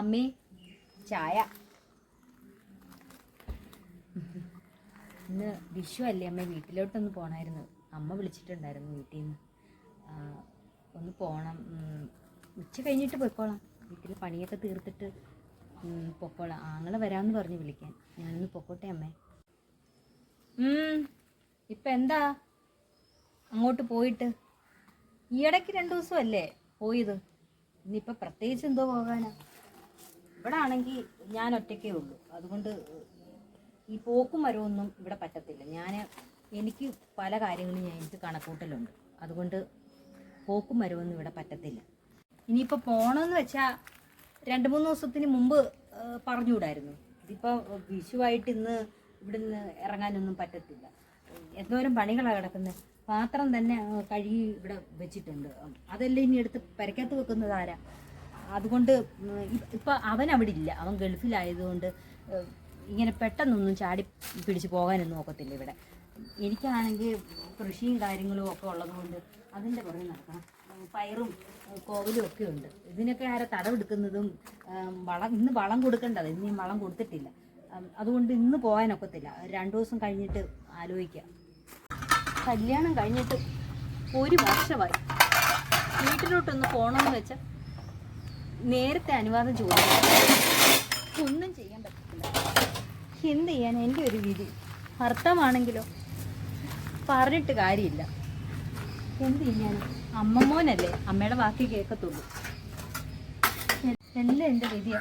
അമ്മേ ചായ. ഇന്ന് വിഷു അല്ലേ അമ്മ? വീട്ടിലോട്ടൊന്ന് പോകണമായിരുന്നു അമ്മ വിളിച്ചിട്ടുണ്ടായിരുന്നു വീട്ടിൽ നിന്ന് ഒന്ന് പോകണം ഉച്ച കഴിഞ്ഞിട്ട് പോയിക്കോളാം. വീട്ടിൽ പണിയൊക്കെ തീർത്തിട്ട് പൊക്കോളാം. ആങ്ങളെ വരാമെന്ന് പറഞ്ഞ് വിളിക്കാൻ. ഞാനൊന്ന് പൊക്കോട്ടെ അമ്മേ? ഇപ്പം എന്താ അങ്ങോട്ട് പോയിട്ട്? ഈ ഈയിടയ്ക്ക് രണ്ട് ദിവസമല്ലേ പോയത്? ഇനിയിപ്പോൾ പ്രത്യേകിച്ച് എന്തോ പോകാനാ? ഇവിടെ ആണെങ്കിൽ ഞാൻ ഒറ്റയ്ക്കേ ഉള്ളൂ. അതുകൊണ്ട് ഈ പോക്കും വരവൊന്നും ഇവിടെ പറ്റത്തില്ല. ഞാൻ എനിക്ക് പല കാര്യങ്ങളും ഞാൻ എനിക്ക് കണക്കൂട്ടലുണ്ട്. അതുകൊണ്ട് പോക്കും വരവൊന്നും ഇവിടെ പറ്റത്തില്ല. ഇനിയിപ്പോൾ പോകണമെന്ന് വെച്ചാൽ രണ്ട് മൂന്ന് ദിവസത്തിന് മുമ്പ് പറഞ്ഞു പറഞ്ഞുകൂടായിരുന്നു. ഇതിപ്പോൾ വിഷുവായിട്ട് ഇന്ന് ഇവിടുന്ന് ഇറങ്ങാനൊന്നും പറ്റത്തില്ല. എന്തോരം പണികളാണ് കിടക്കുന്നത് പാത്രം തന്നെ കഴുകി ഇവിടെ വെച്ചിട്ടുണ്ട്. അതെല്ലാം ഇനി എടുത്ത് പരക്കത്ത് വെക്കുന്നത് ആരാ? അതുകൊണ്ട് ഇപ്പം അവൻ അവിടെ ഇല്ല. അവൻ ഗൾഫിലായതുകൊണ്ട് ഇങ്ങനെ പെട്ടെന്നൊന്നും ചാടി പിടിച്ച് പോകാനൊന്നും നോക്കത്തില്ല ഇവിടെ. എനിക്കാണെങ്കിൽ കൃഷിയും കാര്യങ്ങളും ഒക്കെ ഉള്ളതുകൊണ്ട് അതിന്റെ പുറകെ നടക്കണം. പയറും കോവിലും ഒക്കെ ഉണ്ട്. ഇതിനൊക്കെ ആരെ തടവെടുക്കുന്നതും വളം ഇന്ന് വളം കൊടുക്കേണ്ടത് ഇന്ന് വളം കൊടുത്തിട്ടില്ല. അതുകൊണ്ട് ഇന്ന് പോകാനൊക്കത്തില്ല രണ്ടു ദിവസം കഴിഞ്ഞിട്ട് ആലോചിക്കാം. കല്യാണം കഴിഞ്ഞിട്ട് ഒരു വർഷമായി. വീട്ടിലോട്ടൊന്ന് പോകണമെന്ന് വെച്ചാൽ നേരത്തെ അനുവാദം ചോദിച്ചു. ഒന്നും ചെയ്യാൻ പറ്റത്തില്ല. എന്ത് ചെയ്യാൻ എന്റെ ഒരു വിധി? ഭർത്താവാണെങ്കിലോ പറഞ്ഞിട്ട് കാര്യമില്ല. എന്ത് ചെയ്യാൻ? അമ്മമ്മോനല്ലേ അമ്മയുടെ വാക്ക് കേൾക്കത്തുള്ളൂ. എല്ലാം എന്റെ വിധിയാ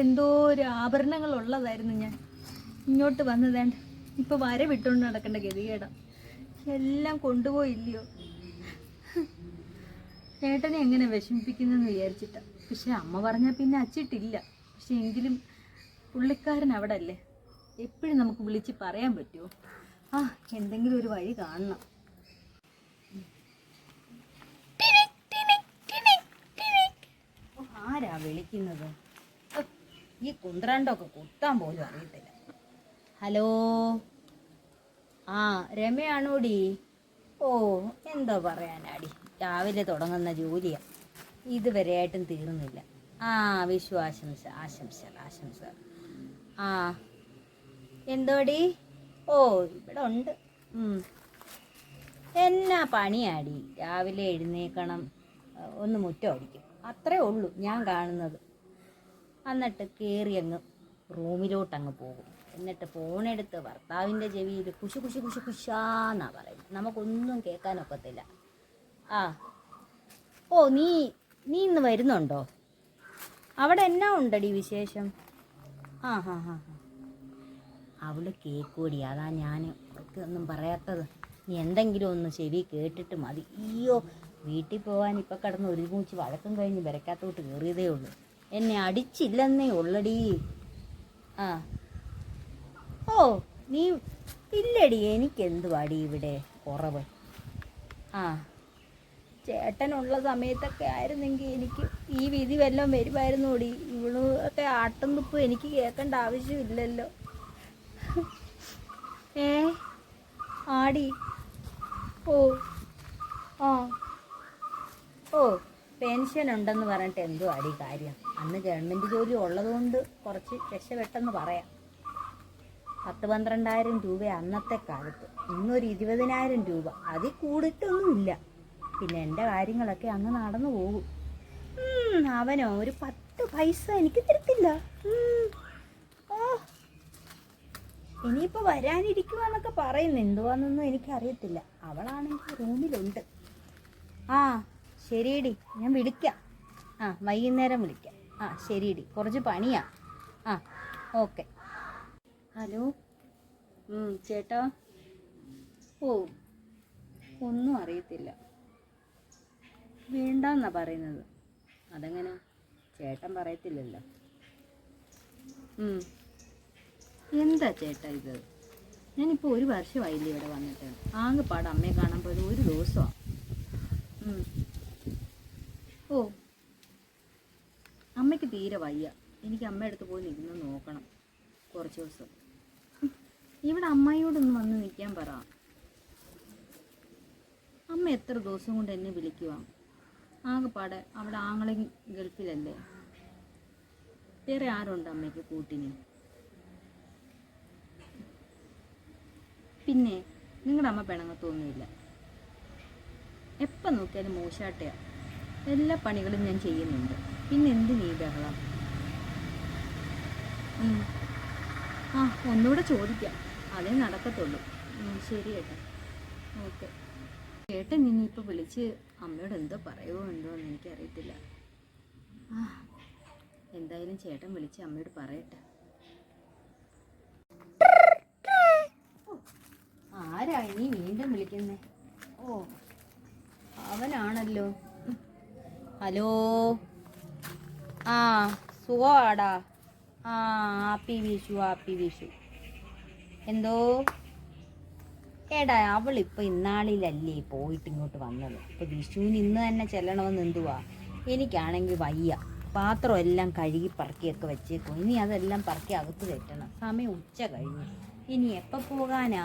എന്തോ ഒരു ആഭരണങ്ങൾ ഉള്ളതായിരുന്നു ഞാൻ. ഇങ്ങോട്ട് വന്നതേണ്ട ഇപ്പൊ വര വിട്ടുകൊണ്ട് നടക്കേണ്ട ഗതികേടാ. എല്ലാം കൊണ്ടുപോയില്ലയോ? ചേട്ടനെ എങ്ങനെ വിഷമിപ്പിക്കുന്നെന്ന് വിചാരിച്ചിട്ട. പക്ഷെ അമ്മ പറഞ്ഞാൽ പിന്നെ അച്ചിട്ടില്ല. പക്ഷെ എങ്കിലും പുള്ളിക്കാരൻ അവിടെ അല്ലേ എപ്പോഴും നമുക്ക് വിളിച്ച് പറയാൻ പറ്റുമോ ആ എന്തെങ്കിലും ഒരു വഴി കാണണം. ആരാ വിളിക്കുന്നത്? ഈ കുന്ത്രണ്ടൊക്കെ കുത്താൻ പോലും അറിയത്തില്ല. ഹലോ? ആ രമയാണോടി? ഓ എന്താ പറയാനാടി? രാവിലെ തുടങ്ങുന്ന ജോലിയാണ്. ഇതുവരെയായിട്ടും തീർന്നില്ല. ആ വിഷു ആശംസ ആശംസ ആശംസകൾ. ആ എന്തോടി? ഓ ഇവിടെ ഉണ്ട് എന്നാ പണിയാടി? രാവിലെ എഴുന്നേക്കണം. ഒന്ന് മുറ്റം അടിക്കും. അത്രേ ഉള്ളൂ ഞാൻ കാണുന്നത്. എന്നിട്ട് കയറി അങ്ങ് റൂമിലോട്ട് അങ്ങ് പോകും. എന്നിട്ട് ഫോണെടുത്ത് ഭർത്താവിന്റെ ചെവിയിൽ കുശു കുശു കുശു കുശാന്നാ പറയും നമുക്കൊന്നും കേൾക്കാനൊക്കത്തില്ല. ആ. ഓ നീ നീ ഇന്ന് വരുന്നുണ്ടോ? അവിടെ എന്നാ ഉണ്ടടി വിശേഷം? ആ ഹാ ഹാ ഹാ. അവൾ കേക്കൂടി. അതാ ഞാൻ ഒന്നും പറയാത്തത്. നീ എന്തെങ്കിലും ഒന്ന് ശരി കേട്ടിട്ട് മതി. അയ്യോ വീട്ടിൽ പോകാൻ ഇപ്പം കിടന്ന് ഒരു മൂച്ച് വഴക്കം കഴിഞ്ഞ് വരക്കാത്തോട്ട് കയറിയതേ ഉള്ളൂ. എന്നെ അടിച്ചില്ലെന്നേ ഉള്ളടി. ആ. ഓ നീ ഇല്ലടി. എനിക്കെന്തുവാടി ഇവിടെ കുറവ്? ആ. ചേട്ടനുള്ള സമയത്തൊക്കെ ആയിരുന്നെങ്കിൽ എനിക്ക് ഈ വിധി വല്ലതും വരുമായിരുന്നു കൂടി ഇവൾ ഒക്കെ ആട്ടും തുപ്പും എനിക്ക് കേൾക്കേണ്ട ആവശ്യമില്ലല്ലോ. ഏ? ആടി. ഓ. ആ. ഓ പെൻഷൻ ഉണ്ടെന്ന് പറഞ്ഞിട്ട് എന്തോ അടി കാര്യം. അന്ന് ഗവൺമെന്റ് ജോലി ഉള്ളതുകൊണ്ട് കുറച്ച് രക്ഷപ്പെട്ടെന്ന് പറയാം. പത്ത് പന്ത്രണ്ടായിരം രൂപ അന്നത്തെ കാലത്ത്. ഇന്നൊരു ഇരുപതിനായിരം രൂപ. അതിൽ കൂടിയിട്ടൊന്നുമില്ല. പിന്നെ എന്റെ കാര്യങ്ങളൊക്കെ അങ്ങ് നടന്നു പോകും. അവനോ ഒരു പത്ത് പൈസ എനിക്ക് തരത്തില്ല. ഓ. ഇനിയിപ്പോ വരാനിരിക്കുവാന്നൊക്കെ പറയുന്നു. എന്തുവാന്നൊന്നും എനിക്കറിയത്തില്ല. അവളാണെങ്കിൽ റൂമിലുണ്ട്. ആ ശരിയടി. ഞാൻ വിളിക്കാം. ആ വൈകുന്നേരം വിളിക്കാം. ആ ശരിയടി. കുറച്ച് പണിയാ. ആ ഓക്കെ. ഹലോ? ചേട്ടാ? ഓ ഒന്നും അറിയത്തില്ല. വേണ്ടെന്നാ പറയുന്നത്. അതെങ്ങനെ? ചേട്ടൻ പറയത്തില്ലല്ലോ. എന്താ ചേട്ടാ ഇത്? ഞാനിപ്പോൾ ഒരു വർഷമായില്ലേ ഇവിടെ വന്നിട്ട്. ആകെപ്പാട് അമ്മയെ കാണാൻ പോയത് ഒരു ദിവസമാണ് ഓ. അമ്മയ്ക്ക് തീരെ വയ്യ. എനിക്ക് അമ്മയുടെ അടുത്ത് പോയി നിന്ന് നോക്കണം. കുറച്ച് ദിവസം. ഇവിടെ അമ്മയോടൊന്ന് വന്ന് നിൽക്കാൻ പറ. അമ്മ എത്ര ദിവസം കൊണ്ട് എന്നെ വിളിക്കുക ആകെപ്പാടെ അവിടെ ആങ്ങളെ ഗൾഫിലല്ലേ? വേറെ ആരുണ്ട് അമ്മയ്ക്ക് കൂട്ടിന്? പിന്നെ നിങ്ങളുടെ അമ്മ പിണങ്ങത്തൊന്നുമില്ല എപ്പം നോക്കിയാലും മോശാട്ടയാ എല്ലാ പണികളും ഞാൻ ചെയ്യുന്നുണ്ട്. പിന്നെ എന്തിനീ ബഹളം? ഉം. ആ ഒന്നുകൂടെ ചോദിക്കാം. അതേ നടക്കത്തുള്ളൂ. ശരി ഏട്ടാ. ഓക്കെ. ചേട്ടൻ ഇനിയിപ്പോൾ വിളിച്ച് അമ്മയോട് എന്തോ പറയുമോ എന്തോ എന്ന് എനിക്കറിയത്തില്ല. എന്തായാലും ചേട്ടൻ വിളിച്ച് അമ്മയോട് പറയട്ടെ. ആരാ ഇനി വീണ്ടും വിളിക്കുന്നേ? ഓ അവനാണല്ലോ. ഹലോ? ആ സുഖമാടാ ആ ആപ്പി വിഷു ആപ്പി വിഷു. എന്തോ? എടാ ഇപ്പോൾ ഇന്നാളിലല്ലേ പോയിട്ട് ഇങ്ങോട്ട് വന്നത്? ഇപ്പോൾ വിഷുവിന് ഇന്ന് തന്നെ ചെല്ലണമെന്ന് എന്തുവാ? എനിക്കാണെങ്കിൽ വയ്യ. പാത്രം എല്ലാം കഴുകി പറക്കിയൊക്കെ വെച്ചേക്കും ഇനി അതെല്ലാം പറക്കി അകത്ത് കയറ്റണം സമയം ഉച്ച കഴിഞ്ഞു. ഇനി എപ്പോൾ പോകാനാ?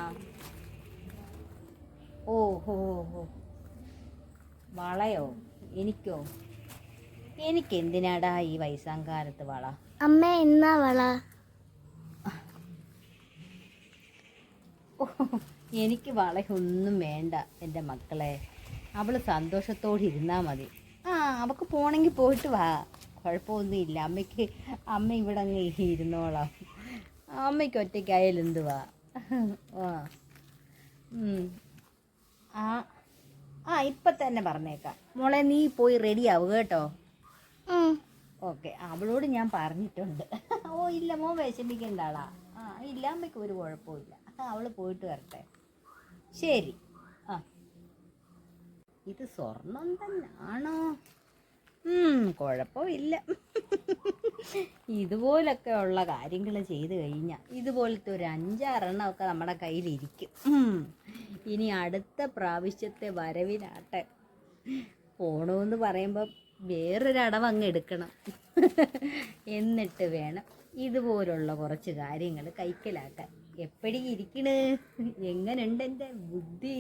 ഓഹോ. ഹോ ഹോ വളയോ? എനിക്കോ? എനിക്ക് എന്തിനാടാ ഈ വയസ്സാങ്കാലത്ത് വള? അമ്മ എന്നാ വള. ഓ, എനിക്ക് വളയൊന്നും വേണ്ട എന്റെ മക്കളെ. അവൾ സന്തോഷത്തോടെ ഇരുന്നാൽ മതി. ആ അവൾക്ക് പോണെങ്കിൽ പോയിട്ട് വാ. കുഴപ്പമൊന്നുമില്ല അമ്മയ്ക്ക് അമ്മ ഇവിടെ അങ്ങ് ഇരുന്നോളാം. അമ്മയ്ക്ക് ഒറ്റയ്ക്കായാലും എന്തുവാ ആ ആ ആ ഇപ്പം തന്നെ പറഞ്ഞേക്കാം. മോളെ നീ പോയി റെഡി ആവുക കേട്ടോ? ഓക്കെ. അവളോട് ഞാൻ പറഞ്ഞിട്ടുണ്ട്. ഓ ഇല്ല മോൻ വിഷമിക്കേണ്ട ആളാ. ആ ഇല്ല അമ്മയ്ക്ക് ഒരു കുഴപ്പമില്ല അവൾ പോയിട്ട് വരട്ടെ. ശരി. ആ. ഇത് സ്വർണം തന്നെയാണോ ഉം, കുഴപ്പമില്ല. ഇതുപോലൊക്കെ ഉള്ള കാര്യങ്ങൾ ചെയ്തു കഴിഞ്ഞാൽ ഇതുപോലത്തെ ഒരു അഞ്ചാറെണ്ണമൊക്കെ നമ്മുടെ കയ്യിലിരിക്കും. ഇനി അടുത്ത പ്രാവശ്യത്തെ വരവിനാട്ടെ പോണമെന്ന് പറയുമ്പോൾ വേറൊരടവ് അങ്ങ് എടുക്കണം. എന്നിട്ട് വേണം ഇതുപോലുള്ള കുറച്ച് കാര്യങ്ങൾ കൈക്കലാക്കാൻ. എപ്പടി ഇരിക്കണ്? എങ്ങനെയുണ്ട് എന്റെ ബുദ്ധി?